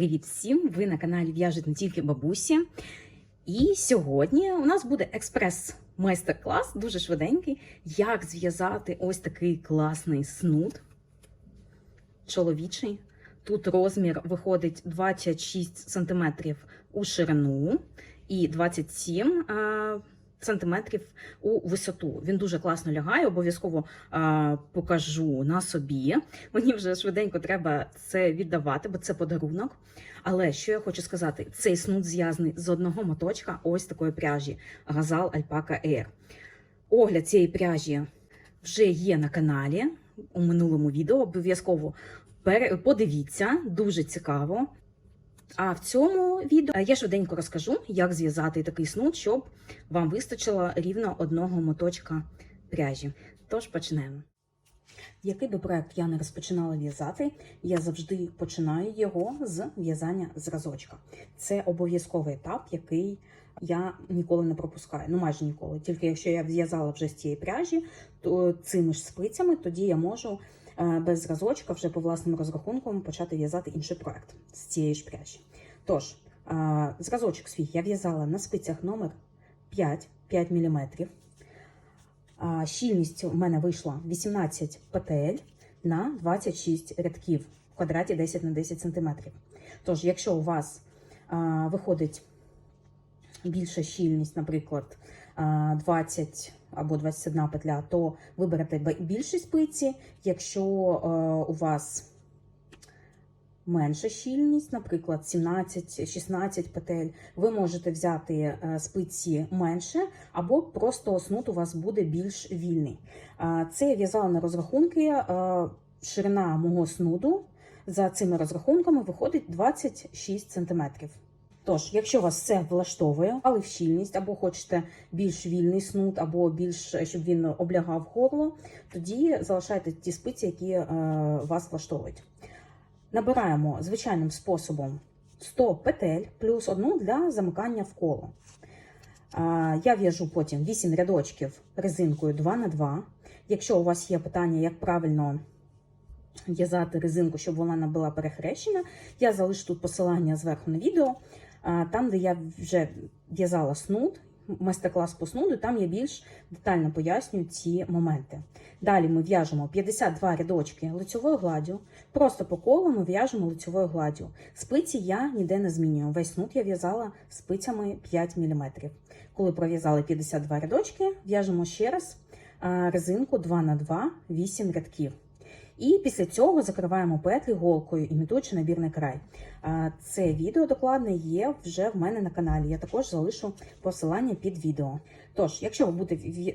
Привіт всім! Ви на каналі В'яжуть не тільки бабусі. І сьогодні у нас буде експрес-майстер-клас, дуже швиденький, як зв'язати ось такий класний снуд чоловічий. Тут розмір виходить 26 см у ширину і 27 а, сантиметрів у висоту. Він дуже класно лягає, обов'язково покажу на собі. Мені вже швиденько треба це віддавати, бо це подарунок. Але що я хочу сказати, цей снуд зв'язаний з одного моточка ось такої пряжі Газал Альпака Air. Огляд цієї пряжі вже є на каналі у минулому відео. Обов'язково подивіться, дуже цікаво. А в цьому відео я швиденько розкажу, як зв'язати такий снуд, щоб вам вистачило рівно одного моточка пряжі. Тож почнемо. Який би проект я не розпочинала в'язати, я завжди починаю його з в'язання зразочка. Це обов'язковий етап, який я ніколи не пропускаю. Ну майже ніколи. Тільки якщо я в'язала вже з цієї пряжі, то цими ж спицями тоді я можу е, без зразочка вже по власним розрахункам почати в'язати інший проект з цієї ж пряжі. Тож, е, зразочок свій я в'язала на спицях номер 5, 5 мм. Щільність у мене вийшла 18 петель на 26 рядків в квадраті 10 на 10 см. Тож, якщо у вас виходить більша щільність, наприклад, 20 або 21 петля, то виберете більші спиці. Якщо у вас менша щільність, наприклад, 17-16 петель, ви можете взяти е, спиці менше, або просто снуд у вас буде більш вільний. Це я в'язала на розрахунки. е, Ширина мого снуду за цими розрахунками виходить 26 см. Тож, якщо вас це влаштовує, але в щільність, або хочете більш вільний снуд, або більш щоб він облягав горло, тоді залишайте ті спиці, які е, вас влаштовують. Набираємо звичайним способом 100 петель плюс одну для замикання в коло. А, Я в'яжу потім 8 рядочків резинкою 2 на 2 Якщо у вас є питання, як правильно в'язати резинку, щоб вона не була перехрещена, я залишу тут посилання зверху на відео, там, де я вже в'язала снуд, майстер-клас по снуду, там я більш детально пояснюю ці моменти. Далі ми в'яжемо 52 рядочки лицьовою гладдю, просто по колу ми в'яжемо лицьовою гладдю. Спиці я ніде не змінюю. Весь снуд я в'язала спицями 5 мм. Коли пров'язали 52 рядочки, в'яжемо ще раз резинку 2 на 2 8 рядків. І після цього закриваємо петлі голкою, імітуючи набірний край. Це відео докладне є вже в мене на каналі. Я також залишу посилання під відео. Тож, якщо ви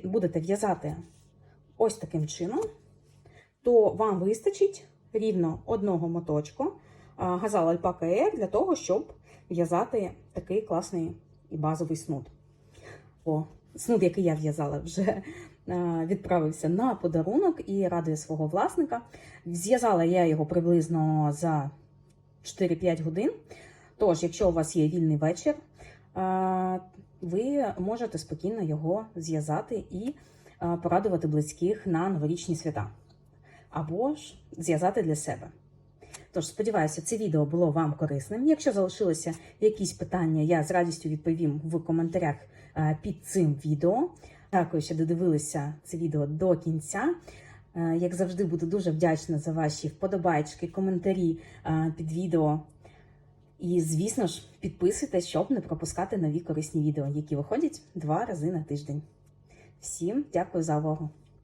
будете в'язати ось таким чином, то вам вистачить рівно одного моточку газал Альпака Air для того, щоб в'язати такий класний і базовий снуд. О, снуд, який я в'язала, вже відправився на подарунок і радує свого власника. Зв'язала я його приблизно за 4-5 годин. Тож, якщо у вас є вільний вечір, е, ви можете спокійно його зв'язати і е, порадувати близьких на новорічні свята. Або ж зв'язати для себе. Тож, сподіваюся, це відео було вам корисним. Якщо залишилися якісь питання, я з радістю відповім в коментарях е, під цим відео. Дякую, що додивилися це відео до кінця. Е, Як завжди, буду дуже вдячна за ваші вподобайки, коментарі е, під відео. І, звісно ж, підписуйтесь, щоб не пропускати нові корисні відео, які виходять два рази на тиждень. Всім дякую за увагу!